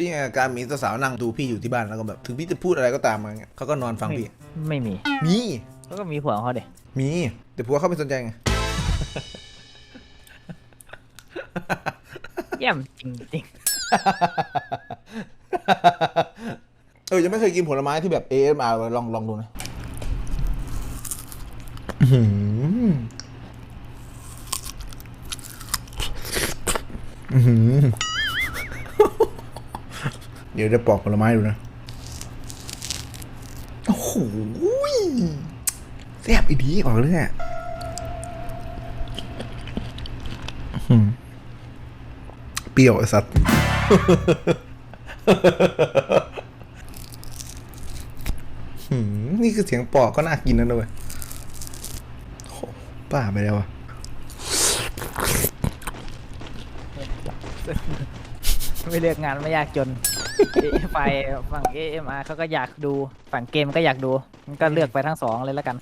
พี่ไงการมีสาวๆนั่งดูพี่อยู่ที่บ้านแล้วก็แบบถึงพี่จะพูดอะไรก็ตามมาเงี้ยเขาก็นอนฟังพี่ ไม่มีมีเขาก็มีผัวของเขาเด็มีแต่ผัวเขาไม่สนใจไง เยี่ยมจริงเออยังไม่เคยกินผลไม้ที่แบบ ASMR เลยลองลองดูนะอื้อหืออื้อหือ เดี๋ยวจะปอกผลไม้ดูนะ โอ้โหแซ่บอีดีออกเลยเนี่ยเปรี้ยวไอสัตว์ นี่คือเสียงปอกก็น่ากินนะด้วยป้าไปแล้วอะไม่เลือกงานไม่ยากจน ไฟฝั่ง AMR เขาก็อยากดู ฝั่งเกมก็อยากดูมันก็เลือกไปทั้งสองเลยแล้วกัน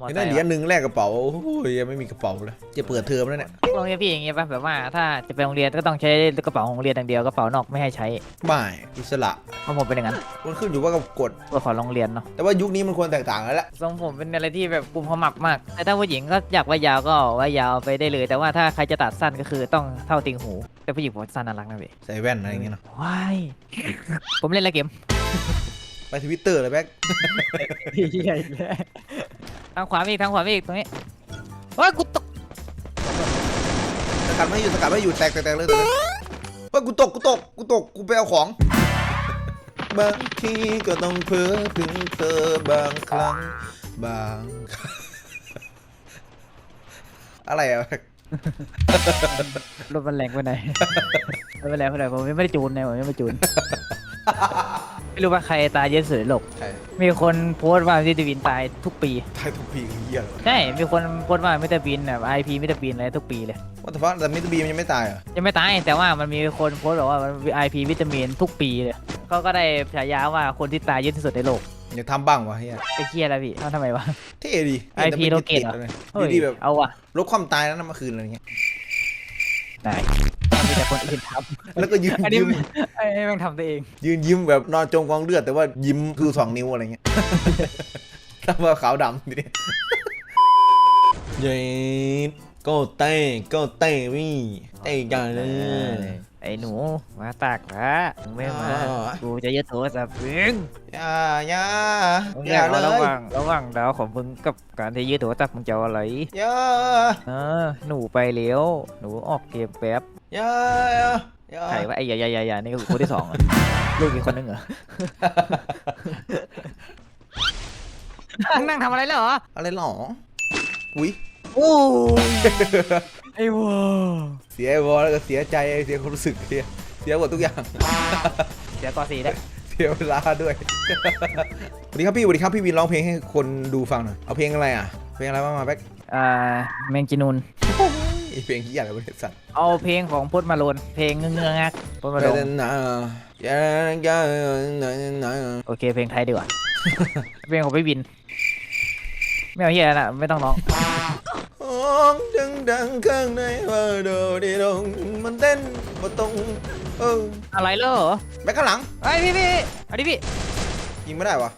มอไม่ไซได้ค์เหรียญหนึ่งแลกกระเป๋าโอ้ยยังไม่มีกระเป๋าเลยจะเปิดเทอมแล้วเนี่ยโรงเรียนพี่อย่างเงี้ยป่ะแบบว่าถ้าจะไปโรงเรียนก็ต้องใช้กระเป๋าของโรงเรียนอย่างเดียวกระเป๋านอกไม่ให้ใช้ไม่อิสระเพราะผมเป็นอย่างนั้นมันขึ้นอยู่ว่ากับกฎกฎของโรงเรียนเนาะแต่ว่ายุคนี้มันควรแตกต่างกันแล้วทรงผมเป็นอะไรที่แบบกุมขมับมากแต่ถ้าผู้หญิงก็อยากไว้ยาวก็ไว้ยาวไปได้เลย แต่ว่าถ้าใครจะตัดสั้นก็คือต้องเท่าติงหู แต่ผู้หญิงผมสั้นน่ารักนะพี่ใส่แว่นอะไรอย่างเงี้ยเนอะว้ายผมเล่นอะไรเกมไปทวิตเตอร์เลยแบ็คพี่ใหญ่เลย ทางขวามีอีกทางขวามีอีกตรงนี้ว้ายกูตกสกัดไม่อยู่สกัดไม่อยู่แตกแตกแตกเลยแตกเลยเฮ้ยกูตกกูตกกูตกกูไปเอาของบางทีก็ต้องเพ้อถึงเธอบางครั้งบางครั้งอะไรอะแบ็ครถมันแรงไปไหนรถมันแรงไปไหนผมยังไม่ได้จูนเลยผมยังไม่จูน ไม่รู้ว่าใครตายเยอะสุดในโลกใช่มีคนโพสต์ว่ามิสเตอร์บีนตายทุกปีทายทุกพีคือเหี้ยเลยใช่ มีคนโพสต์ว่ามิสเตอร์บีนแบบไอพีมิสเตอร์บีนอะไรทุกปีเลย ว่าแต่ว่าแต่มิสเตอร์บีมันยังไม่ตายเหรอยังไม่ตายแต่ว่ามันมีคนโพสต์บอกว่ามันไอพีวิตามินทุกปีเลยเขาก็ได้ฉายาว่าคนที่ตายเยอะที่สุดในโลกอย่าทำบ้างวะเฮียไอ้เคียอะไรพี่ทำทำไมวะเท่ดี IP โลเกตเหรอเลยเฮ้ยดีแบบเอาว่ะลดความตายแล้วนะเมื่อคืนอะไรเงี้ย ได้มีแต่คนอื่นทแล้วก็ยืนำอันนี้ยิ้มไอ้แม่งทำตัวเองยืนยิ้มแบบนอนจมกองเลือดแต่ว่ายิ้มคือสองนิ้วอะไรเงี้ยทำว่าขาวดำทีนี้เย้ก็เต้ก็เต้วี่เต้กันเลย ไอ้หนูมาตากละมึงไม่มา อ๋อ กูจะยึดโทรศัพท์มึงอย่าอย่ามึงอย่าเลระยหว่างระหว่างดาวของมึงกับการที่ยึดโทรศัพท์มึงจะเอาอะไรอย่าเออหนูไปเลี้ยวหนูออกเกมแป๊บอย่าอย่าใครว่าไอ้ยายายายานี่ก็คือคนที่สองอะลูกอีกคนนึงเหรอ นั่งทำอะไรแล้วเหรอ อะไรหรออุ้ยโอ้ ไอ้วัวเสียไอ้วอลแล้วก็เสียใจเสียความรู้สึกเสียเสียหมดทุกอย่าง เดี๋ยวกอสีได้เสียเวลาด้วย สวัสดีครับพี่สวัสดีครับพี่วินร้องเพลงให้คนดูฟังหน่อย เอาเพลงอะไรอะ เพลงอะไรบ้างมาแบ็คอ่าแมงจีนูนไอเพลงที่อะไรวะเนี่ยสัตว์เอาเพลงของพจน์มาโลนเพลงเงื้องักพจน์มาโลนนะอย่าอย่าอย่าโอเคเพลงไทยดีกว่า เพลงของพี่วิน ไม่เอาเฮียนะไม่ต้องร้องห้ องดังดังๆข้างในว่าโดดีดงมันเต้นมาตรงเอออะไรเลอเหรอแบ็คข้างหลังไอ้ยพี่พี่เอาดิพี่ยิงไม่ได้วะ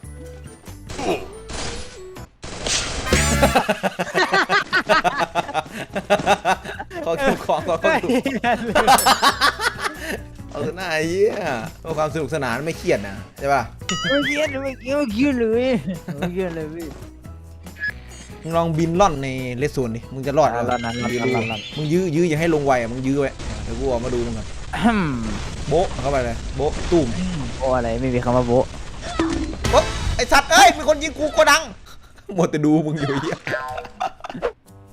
ขอเก็บของก่อนขอเฮ้ยเก็บเอาแต่หน้าไอ้เหี้ยเพื่อความสนุกสนานไม่เครียดนะใช่ป่ะ ไม่เกียดเลยไม่เกียดไม่เกียดเลยไม่เกียดเลยพี่ มึงลองบินล่อนในเลสโซนดิ มึงจะรอดอะเหรอดนะรอดยื้รอดรอดรอดมึงยื้อยื้ออย่าให้ลงไวอะ มึงยื้อไว้ เดี๋ยวกูออกมาดูมึงก่อนอืมโบ๊ะเข้าไปเลยโบ๊ะตุ่มโบอะไรไม่มีคำว่าโบะโบ๊ะไอสัตว์เอ้ยมีคนยิงกูโกดังหมดแต่ดูมึงอยู่ไอ้เหี้ย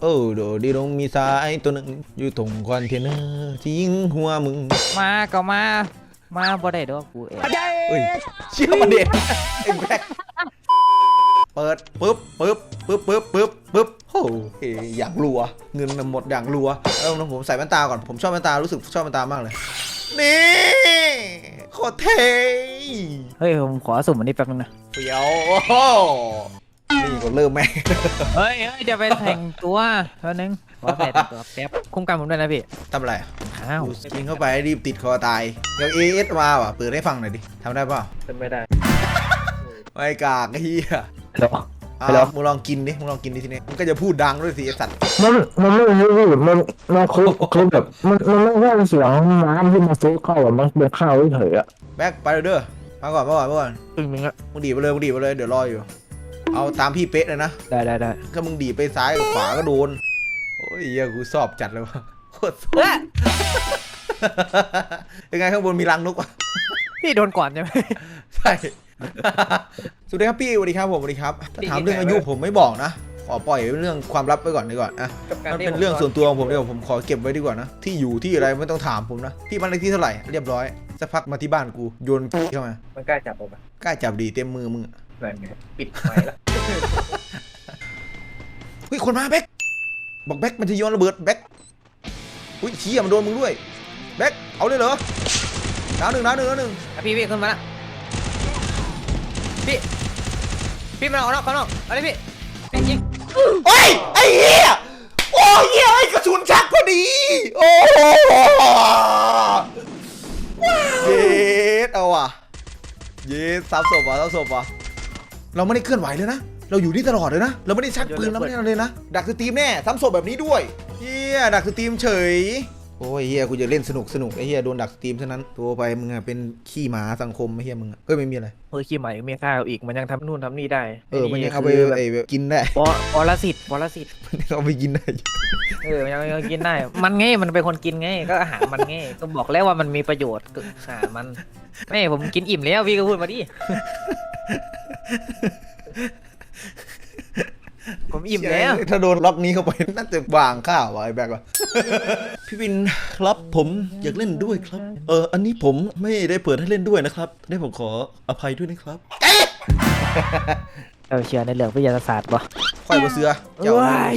เออเดี๋ยวดีลงมีสายตัวหนึ่งอยู่ตรงคอนเทนเนอร์ที่ยิงหัวมึงมาก็มา มาบ่ได้ดอกกูเองเฮ้ยเชื่อประเด็นไอ้แบ็คเปิดปึ๊บปึ๊บปึ๊บ ดอย่างรัวแล้วนะผมใส่แว่นตาก่อนผมชอบแว่นตารู้สึกชอบแว่นตามากเลยนี่โคตรเท่เฮ้ยผมขอสุ่มอันนี้แป๊บนึงนะเฟียวโอ้โหนี่ก็เริ่มแม่งเฮ้ยเฮ้ยจะไปแต่งตัวเท่านึงขอใส่ตัวแป๊บคุ้มกันผมด้วยนะพี่ทำอะไรอ้าวยิงเข้าไปรีบติดคอตายเดี๋ยวเอเอสมาว่ะเปิดให้ฟังหน่อยดิทำได้เปล่าเป็นไม่ได้ไม่กากไอ้เหี้ย เหรออะไปแล้วมึงลองกินดิ มึงลองกินดิทีนี้มึงก็จะพูดดังด้วยสิไอ้สัตว์ มันมันไม่รู้พี่มันมันคือคือแบบมันมันไม่ใช่เสียงน้ำที่มาซุกเข้าอะมันเป็นข้าวเฉยๆอะแบ็คไปเลยเด้อมาก่อนมาก่อนมาก่อนอึ้งนึงอะมึงดีดไปเลยมึงดีดไปเลยเดี๋ยวรออยู่ เอาตามพี่เป๊ะเลยนะได้ได้ได้ถ้ามึงดีดไปซ้ายกับขวาก็โดน โอ้ยเหี้ยกูสอบจัดเลยวะโคตรสอบเอ้ยยังไงข้างบนมีรังนกวะพี่โดนก่อนใช่ไหมใช่ สวัสดีครับพี่สวัสดีครับผมสวัสดีครับถ้าถามพี่เรื่องอายุผมไม่บอกนะขอปล่อยเป็นเรื่องความลับไว้ก่อนดีกว่าอะกับการมันที่เป็นเรื่องส่วนตัวของผมเดี๋ยวผมขอเก็บไว้ดีกว่านะที่อยู่ที่อะไรไม่ต้องถามผมนะพี่บ้านเลขที่เท่าไหร่เรียบร้อยสักพักมาที่บ้านกูโยนเข้ามามันกล้าจับผมปะกล้าจับดีเต็มมือมึงอะแบบนี้ปิดไม้ละเฮ้ยคนมาแบ็คบอกแบ็คมันจะโยนระเบิดแบ็คอุ้ยเชี่ยมันโดนมึงด้วยแบ็คเอาเลยเหรอดาวหนึ่งดาวหนึ่งดาวหนึ่งอะพี่พี่ขึ้นมาละ พี่ พี่มาเอานอกเขานอกเอาเลยพี่พี่ยิงโอ้ยไอ้เหี้ยโอ้ยเหี้ยไอ้กระสุนชักพอดี โอ้โหเย็ดเอาว่ะเย็ดซับศพว่ะซับศพว่ะเราไม่ได้เคลื่อนไหวเลยนะ เราอยู่นี่ตลอดเลยนะ เราไม่ได้ชักปืนเราไม่ได้อะไรเลยนะ ดักสตรีมแน่ซ้ำศพแบบนี้ด้วยเฮียดักสตรีมเฉย โอ้ยเฮียกูจะเล่นสนุกสนุกไอ้เฮียโดนดักสตรีมเท่านั้นตัวไปมึงอะเป็นขี้หมาสังคมไอ้เฮียมึงอะเฮ้ยไม่มีอะไรเฮ้ยขี้ใหม่มีข้าวอีกมันยังทำนู่นทำนี่ได้เออมันยังเอาไปคือแบบไอ้แบบกินได้ปอปรสิตปรสิตมันยังเอาไปกินได้เออยังยังกินได้ มันไงมันเป็นคนกินไงก็อาหารมันไงก็บอกแล้วว่ามันมีประโยชน์ก็อาหารมันแม่ผมกินอิ่มแล้วพี่ก็พูดมาดิ ผมอิ่มแล้ว ถ้าโดนล็อกนี้เข้าไปน่าจะวางข้าวว่ะไอ้แบกว่ะพี่วินครับผมอยากเล่นด้วยครับ เอออันนี้ผมไม่ได้เปิดให้เล่นด้วยนะครับ ได้ผมขออภัยด้วยนะครับเราเชื่อในเรื่องวิทยาศาสตร์ป่ะค่อยบ่เสือเจ้าว้าย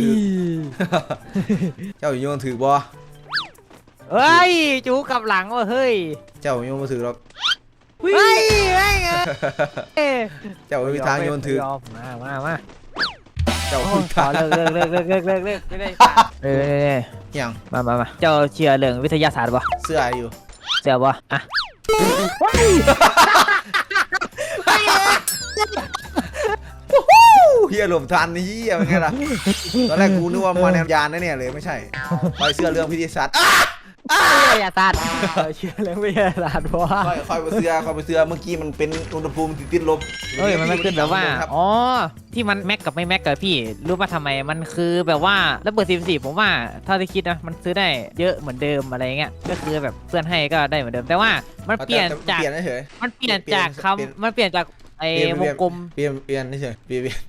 เจ้าโยนถือบ่เฮ้ยจูกลับหลังว่ะเฮ้ย เจ้าโยนมาถือหรอกเฮ้ยเฮ้ยเฮ้ยเจ้าไม่มีทางโยนถือไม่ยมมามามา เจ้าโอ้ไม่มีขอทางเลิกเลิกเลิกเลิกเลิกเลิกเลิกไม่ได้เอออย่างมามามาเจ้าเชื่อเรื่องวิทยาศาสตร์ป่ะเสื้ออยู่เชื่อป่ะอะเฮียหลบทันนี่เฮียเป็นไงล่ะตอนแรกกูนึกว่ามาแนวยานนะเนี่ยเลยไม่ใช่ไปเสื้อเรื่องพิธีศาสตร์อะ วิทยาศาสตร์เราเชื่อเรื่องวิทยาศาสตร์ป่ะค่อยค่อยไปเสื้อค่อยไปเสื้อเมื่อกี้มันเป็นอุณหภูมิติดติดลบเฮ้ยมันไม่ขึ้นแบบว่า ครับอ๋อ ที่มันแม็กกับไม่แม็กกับพี่ รู้ป่ะทำไม มันคือแบบว่าระเบิด44ผมว่าเท่าที่คิดนะ มันซื้อได้เยอะเหมือนเดิมอะไรเงี้ย ก็คือแบบเพื่อนให้ก็ได้เหมือนเดิม แต่ว่ามันเปลี่ยนจาก เปลี่ยนเฉย มันเปลี่ยนเปลี่ยนจากเปลี่ยนคำมันเปลี่ยนจากไอ้เปลี่ยนวงกลม เปลี่ยนเปลี่ยนเฉยเปลี่ยนเปลี่ยน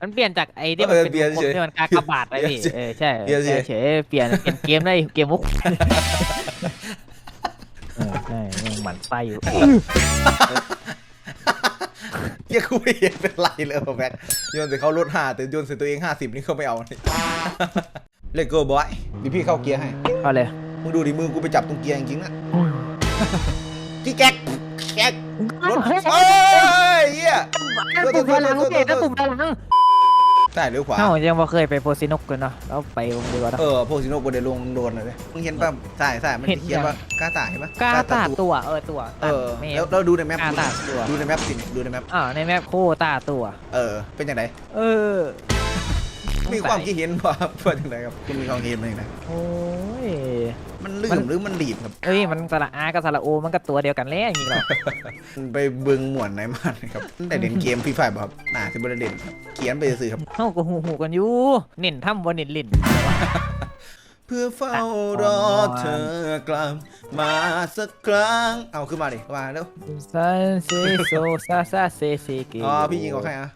มันเปลี่ยนจากไอ้ที่มันเออเป็นเปลี่ยนวงกลมเฉยที่มันกากบาทไอ้พี่เปลี่ยนเฉยเออใช่เปลี่ยนเฉยเฉยเปลี่ยนเป็นเกมได้เกมมุกเออใช่ยังหมันไฟอยู่เหี้ยกูไม่เห็นเป็นไรเลยว่ะแบ็คโยนใส่เขาลดห้าแต่โยนใส่ตัวเองห้าสิบนี่เขาไม่เอานี่เลโก้บอยดิพี่เข้าเกียร์ให้เอาเลยมึงดูดิมือกูไปจับตรงเกียร์จริงๆนะกี่แก๊กแก๊กรถเฮ้ยเหี้ยตุ่มพลังเด็ดตุ่มพลั งใช่หรือขวาเอ้ายังบ่เคยไปโพซินกเลยเนาะแล้วไปวงเดียวกันเออพวกสิโนโกเดลงโดนเลยมึงเห็นป่ะใช่ใช่มันเห็น เขียนว่ากาตาเห็นป่ะกาตาตัวตัว เออตัวเออไม่แล้วเราดูในแมปกาตาตัว ดูในแมปสิดูในแมปอ่าในแมปโคตาตัว เออเป็นยังไงเออมีความคิดเห็นว่าว่าอย่างไรครับคุณมีความคิดเห็นว่าอย่างไรโอ้ยมัน ลื่มันนหรือมันดีดครับเอ้ยมันสระอากับสระโอมันก็ตัวเดียวกันแล้วอย่างงี้หรอมันไปเบิงหมวนไหนมาครับตั้งแต่เด่นเกมฟรีไฟบ่ครับน่าจะบริเด่นครับเขียนไปซื้อครับเฮาก็หูหูกันอยู่เน้นทำบ่เน้นลิ้นเพื่อเฝ้ารอเธอกลับมาสักครั้ง เอาขึ้นมาดิมาเร็วซาเซโซซาซาเซเซเกอ๋อพี่ยิงออกให้อะ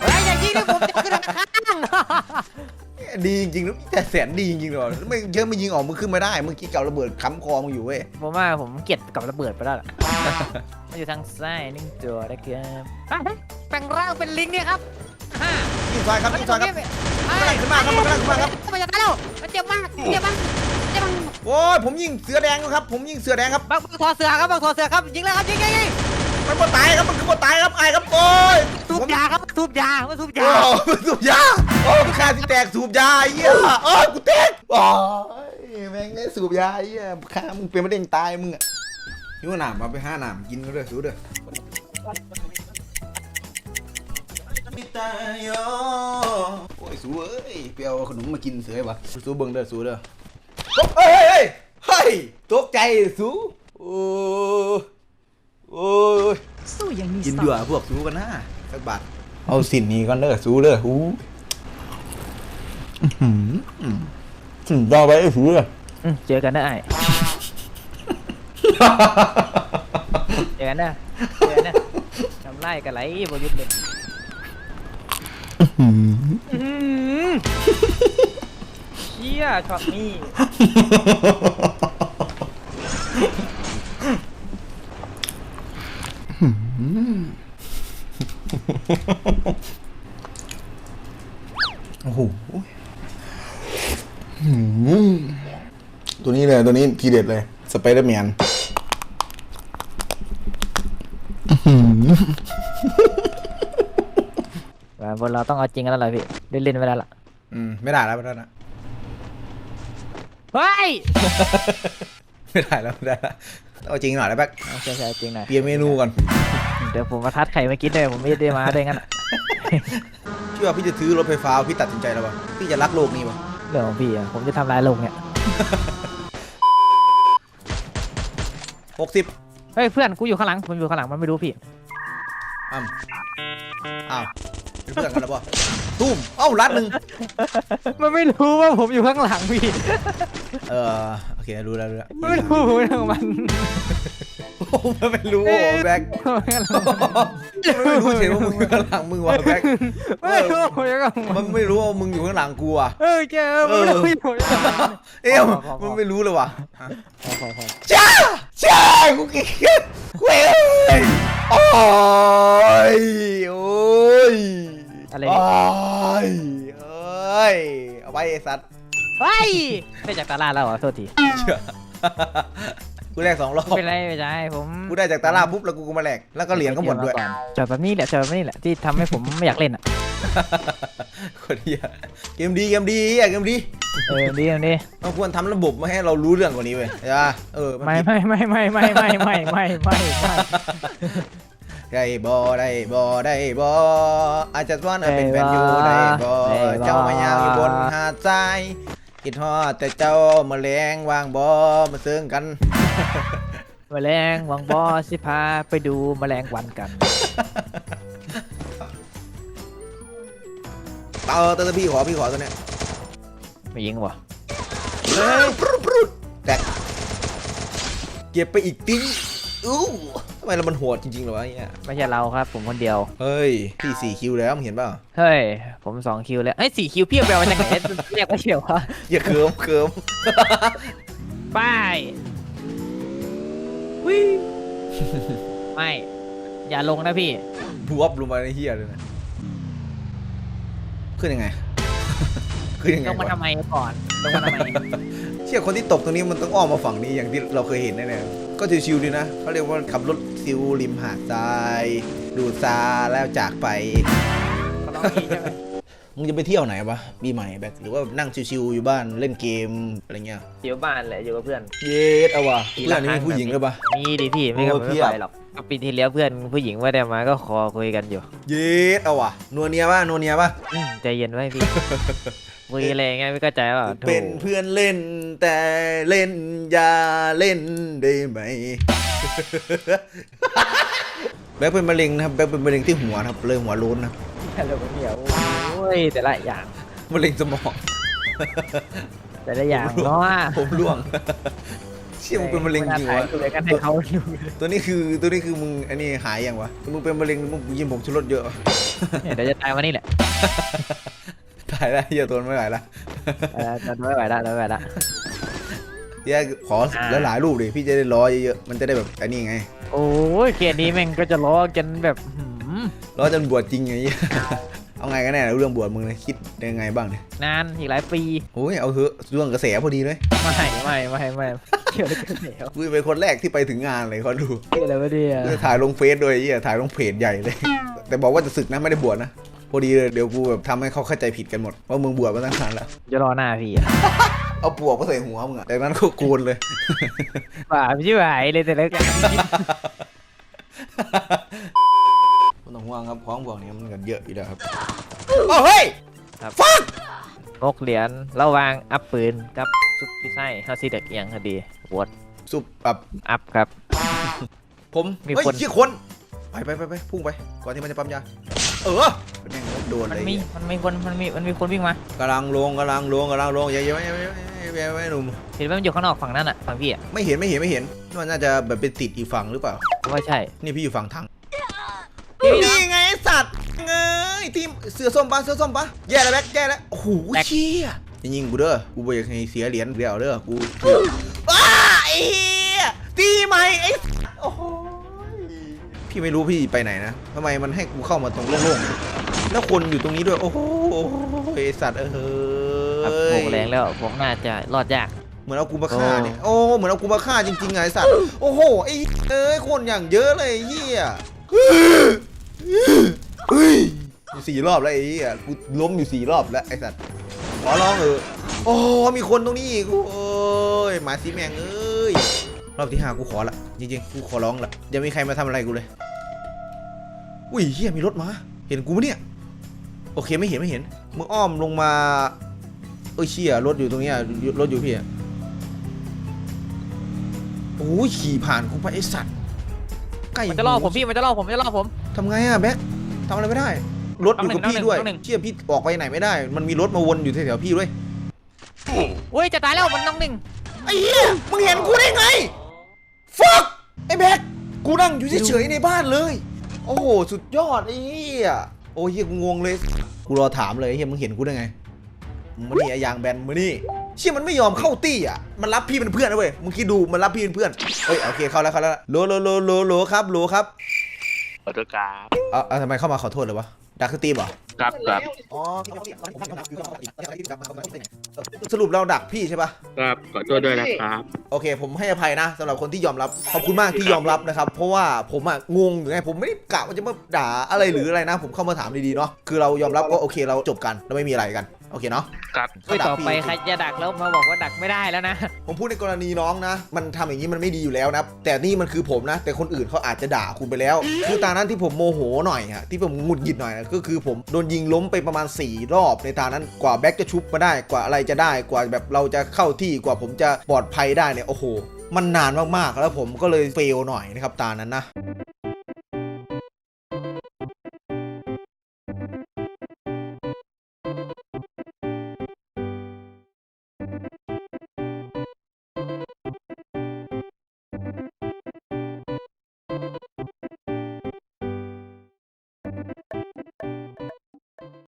เฮ้ยอย่ายิงนะผมจะขึ้นข้าง ดีจริงๆนะแต่แสนดีจริงๆเลยไม่เยอะไม่ยิงออกมึงขึ้นไม่ได้เมื่อกี้เก่าระเบิดค้ำคอมึงอยู่เว้ยผมว่าผมเกลียดกับระเบิดไปแล้วล่ะ มันอยู่ทางซ้ายนิ่งตัวนะครับอะแปลงร่างเป็นลิงเนี่ยครับห้ายิงซอยครับยิงซอยครับไอ้ขึ้นมาครับขึ้นมาครับ มันจะตายแล้วมันเจ็บมากเจ็บมากเจ็บมากโอ้ยผมยิงเสือแดงอยู่ครับ ผมยิงเสือแดงครับ บักบักทอเสือครับบักทอเสือครับยิงเลยครับยิงยิงยิงไป มันบ่ตายครับมันคือบ่ตายครับไอ้ครับโอ้ยสูบยาครับสูบยามันสูบโอ้ยามันสูบยาโอ้มันฆ่าที่แตกสูบยาไอ้เหี้ยโอ้ยกูแตกโอ้ยแม่งไอ้สูบยาไอ้เหี้ยฆ่ามึงเป็นมะเร็งตายมึงอะยูหนามมาไปห้าหนามกินก็เด้อสูเด้อมิตายโยโอ้ยสูเอ้ยไปเอาขนมมากินเสือวะสูเบิ่งเด้อสูเด้อเฮ้ยเฮ้ยเฮ้ยตกใจสูโอ้ย โอ้ยสู้อย่างนี้กินสเดือพวกสูกันนะสักบาทเอาสินนี้ก่อนเด้อสูเด้อหูอื้อหือถึงต่อไปไอ้สูเด้ออืมเจอกันนะไอ้เจอกันนะเจอกันนะทำไรกันไรบหยุดเลยอื้อหือเชี่ยช็อตนี้ โอ้โหอื้อหือตัวนี้เลย ตัวนี้ทีเด็ดเลย สไปเดอร์แมนแบบบนเราต้องเอาจริงกันแล้วเหรอพี่เล่นเล่นๆไม่ได้ละอืม ไม่ได้แล้วไม่ได้แล้วเฮ้ย ไม่ได้แล้วไม่ได้แล้วเอาจริงหน่อยแล้วแบ๊กเอาใช่ใช่จริงหน่อยเปลี่ยนเมนูก่อน เดี๋ยวผมมาทัดไข่มากินเลยผมไม่ได้มาด้วยงั้นอะเชื่อว่าพี่จะซื้อรถไฟฟ้าพี่ตัดสินใจแล้วป่ะพี่จะรักโลกนี้ป่ะเรื่องของพี่อะผมจะทำลายโลกเนี่ยหกสิบเฮ้ยเพื่อนกูอยู่ข้างหลังผมอยู่ข้างหลังมันไม่รู้พี่อ้าวอ้าวเป็นเพื่อนกันแล้วป่ะตุ้มเอ้ารัดหนึ่งมันไม่รู้ว่าผมอยู่ข้างหลังพี่ เออโอ เครู้แล้วรู้แล้วมันไม่รู้ผมเรื่องมันโอ้มันไม่รู้โอ้แบ็คมันไม่รู้เฉยว่ามึงอยู่ข้างหลังมึงวะแบ็คไม่รู้ผมอยู่ข้างหลังมันไม่รู้ว่ามึงอยู่ข้างหลังกูอะเออเจ้าไม่รู้ผมอยู่ข้างหลังเอ้ยพอพอพอมันไม่รู้เลยว่ะพอพอพอจ้าจ้ากูเกลียดกูเอ้ยโอ้ยโอ้ยอะไรโอ้เนี่ยยเอ้ยเอาไปไอ้สัตว์ เฮ้ยได้จากตลาดแล้วเหรอโทษทีเชื่อกูแลกสองรอบ ไม่เป็นไรไม่ใช่ผมกูได้จากตาลาปุ๊บแล้วกูก็มาแลกแล้วก็เหรียญก็หมดด้วย จอดแบบนี้แหละจอดแบบนี้แหละที่ทำให้ผมไม่อยากเล่นอะคนเดียเกมดีเกมดีอะเกมดีเออดีดีเราควรทำระบบมาให้เรารู้เรื่องกว่านี้เว้ยใช่ปะเออนไม่ผิดไม่ไม่ไม่ไม่ไม่ไม่ไม่ไม่ไม่ได้บ่ได้บ่ได้บ่อาจจะว่าน่ะเป็นแฟนอยู่ได้บ่เจ้ามายาวอยู่บนหาดทราย คิดฮอดแต่เจ้ามาแรงวางบ่มาเซิงกันแมลงหวังบอสิพาไปดูแมลงวันกัน เตอเตอร์พี่ขอพี่ขอตัวเนี้ยไม่ยิงวะเฮ้ยปรุดปรุดแตกเก็บไปอีกติ้ง อู้ทำไมเรามันโหดจริงๆเหรอวะเนี่ยไม่ใช่เราครับ ผมคนเดียว เฮ้ยพี่สี่คิวแล้วมึงเห็นเปล่าเฮ้ย ผมสองคิวแล้วเอ้ยสี่คิวพี่เอาไปเอามาจากไหนเรียกว่าเฉียววะอย่าเคิมเคิม ไปวิไม่ อย่าลงนะพี่ บวบลงมาในเฮียเลยนะ ขึ้นยังไง ขึ้นยังไงลงมาวะทำไมก่อนลงมาทำไมเชื่อคนที่ตกตรงนี้มันต้องอ้อมมาฝั่งนี้อย่างที่เราเคยเห็นแน่ๆก็ชิวๆดีนะเขาเรียกว่าขับรถซิวริมหาดทราย ดูดซาแล้วจากไป ก็ต้องมีใช่ไหมมึงจะไปเที่ยวไหนวะปีใหม่แบกหรือว่านั่งชิวๆอยู่บ้านเล่นเกมอะไรเงี้ยอยู่บ้านแหละอยู่กับเพื่อน เย็ดเอาวะเพื่อนนี่มีผู้หญิงหรือปะ มีดิพี่ไม่ก็โอ้ไม่เพียบ ไปหรอกก็ปีที่แล้วเพื่อนผู้หญิงไม่ได้มาก็ขอคุยกันอยู่เย็ดเอาวะนัวเนียป่ะนัวเนียป่ะอืมใจเย็นไว้พี่ คุยอะไรอย่างเงี้ยไม่เข้าใจว่าโถเป็นเพื่อนเล่น แต่เล่นอย่าเล่นได้ไหมแบ็คเป็นมะเร็งนะครับแบ็คเป็นมะเร็งที่หัวนะครับเลยหัวโล้นนะครับอะไรวะเนี่ยโอ้ยแต่ละอย่างมะเร็งสมองแต่ละอย่างเนาะผมร่วงเชี่ยมึงเป็นมะเร็งจริงวะดูเลยกันให้เขาดูตัวนี้คือตัวนี้คือมึงอันนี้หายยังวะมึงเป็นมะเร็งมึงยินผมชุดรถเยอะวะเนี่ยเดี๋ยวจะตายวันนี้แหละ ตายแล้วเหี้ยอะทนไม่ไหวละเออจะไม่ไหวละไม่ไหวละเดี๋ยวขออ่าหลายๆรูปดิพี่จะได้ล้อเยอะๆมันจะได้แบบอันนี้ไง โอ้ยเกมนี้แม่งก็จะล้อกันแบบหืมล้อจนบวชจริงไงเหี้ยเอาไงกันแน่เรื่องบวชมึงเนี่ยคิดยังไงบ้างเนี่ยนานอีกหลายปีโอ้ยเอาเถอะเรื่องกระแสพอดีเลยไม่ไม่ไม่ไม่เกี่ยวอะไรกันเหนียวกูเป็นคนแรกที่ไปถึงงานเลยเขาดูเกี่ยวอะไรวะเนี่ยกูจะถ่ายลงเฟซด้วยไอ้เหี้ยถ่ายลงเพจใหญ่เลย แต่บอกว่าจะศึกนะไม่ได้บวชนะ พอดีเลยเดี๋ยวกูแบบทำให้เขาเข้าใจผิดกันหมดว่ามึงบวชมาตั้งนานแล้ว จะรอหน้าพี่อะเอาปวกมาใส่หัวมึงอะจากนั้นก็โกนเลย ป่าพี่ชิบหายเลยแต่ละกันไม่ต้องห่วงครับของพวกนี้มันกันเยอะอยู่แล้วครับโอ้เฮ้ยงกเหรียญระหวางอัพปืนกับซุปพิซซ่าเฮาซีเด็กเอียงคดีวดสุบแบบอัพครับ ผมมีเฮ้ยคน เชี่ยคน ไปไปไปไปพุ่งไป ก่อนที่มันจะปั๊มยา เออแม่งโดนมันเลยมีมันมีคนมันมีมันมีคนวิ่งมากำลังลงกำลังลงกำลังลงอย่าอย่าอย่าอย่าอย่าอย่าอย่าหนุ่มเห็นว่ามันอยู่ข้างนอกฝั่งนั้นอะฝั่งพี่อะไม่เห็นไม่เห็นไม่เห็นมันน่าจะแบบเป็นติดอีกฝั่งหรือเปล่าผมว่าใช่นี่พี่อยู่ฝั่งทางพี่นะนี่ไงไอ้สัตว์เงยทีมเสือส้มปะเสือส้มปะแย่แล้วแบ็คแย่แล้วโอ้โหเชี่ยจะยิงกูเด้อกูบ่อยากให้เสียเหรียญเดียวเด้อกูว้าไอ้เหี้ยตีใหม่ไอ้โอ้โห พี่ไม่รู้พี่ไปไหนนะทำไมมันให้กูเข้ามาตรงโล่งๆแล้วคนอยู่ตรงนี้ด้วย โอ้โหไอ้สัตว์เอครับ้โหยแรงแล้วผมน่าจะรอดยาก เหมือนเอากูมาฆ่าเนี่ยโอ้เหมือนเอากูมาฆ่าจริงๆไงไอ้สัตว์ โอ้โหไอ้เอ้ยคนอย่างเยอะเลยไอ้เฮียเฮ้ยสี่รอบแล้วไอ้เฮียกูล้มอยู่สี่รอบแล้วไอ้สัตว์ขอร้องเออโอ้มีคนตรงนี้อีกโอ้ยหมาสีแมงเอ้ย รอบที่ห้ากูขอละจริงๆกูขอร้องละอย่ามีใครมาทำอะไรกูเลย อุ้ยเฮียมีรถมา เห็นกูปะเนี่ย โอเคไม่เห็นไม่เห็นมึงอ้อมลงมาเอ้ยเชี่ยรถอยู่ตรงเนี้ยรถอยู่พี่อะโอ้ยขี่ผ่านกูไปไอสัตว์ใกล้มันจะล่อผมพี่มันจะล่อผมมันจะล่อผมทำไงอะแบ็คทำอะไรไม่ได้ รถอยู่กับพี่ด้วยต้องหนึ่งเชี่ยพี่ออกไปไหนไม่ได้ มันมีรถมาวนอยู่แถวๆพี่ด้วยอุ้ยจะตายแล้วมันน้องหนึ่งไอ้เหี้ยมึงเห็นกูได้ไง ฟักไอ้แบ็คกูนั่งอยู่เฉยๆในบ้านเลย โอ้โหสุดยอดไอ้เหี้ยโอ้ยเหี้ยกูงงเลย กูรอถามเลยไอ้เหี้ยมึงเห็นกูได้ไงมึงมานี่ไอ้ยางแบนมานี่เชี่ยมันไม่ยอมเข้าตี้อะ มันรับพี่เป็นเพื่อนนะเว้ย มึงคิดดูมันรับพี่เป็นเพื่อนเอ้ยโอเคเข้าแล้วเข้าแล้วโลโลโลโลโลครับโลครับขอโทษครับ เอ้าเอาทำไมเข้ามาขอโทษเลยวะ ดักสตรีมเหรอครับครับอ๋อสรุปเราดักพี่ใช่ปะครับขอโทษด้วยนะครับ โอเค ผมให้อภัยนะสำหรับคนที่ยอมรับขอบคุณมากที่ยอมรับนะครับ เพราะว่าผมอะงงอยู่ไงผมไม่ได้กะว่าจะมาด่าอะไรหรืออะไรนะ ผมเข้ามาถามดีๆเนาะคือเรายอมรับก็โอเคเราจบกันเราไม่มีอะไรกัน โอเคเนาะ ครับ อุ้ยต่อไปใครจะดักแล้วมาบอกว่าดักไม่ได้แล้วนะ ผมพูดในกรณีน้องนะ มันทำอย่างนี้มันไม่ดีอยู่แล้วนะ แต่นี่มันคือผมนะ แต่คนอื่นเขาอาจจะด่าคุณไปแล้ว คือตานั้นที่ผมโมโหหน่อยฮะ ที่ผมหงุดหงิดหน่อยนะก็คือผมโดนยิงล้มไปประมาณ 4 รอบ ในตานั้นกว่าแบ็กจะชุบมาได้ กว่าอะไรจะได้ กว่าแบบเราจะเข้าที่กว่าผมจะปลอดภัยได้เนี่ย โอ้โห มันนานมากๆ แล้วผมก็เลยเฟลหน่อยนะครับตานั้นนะ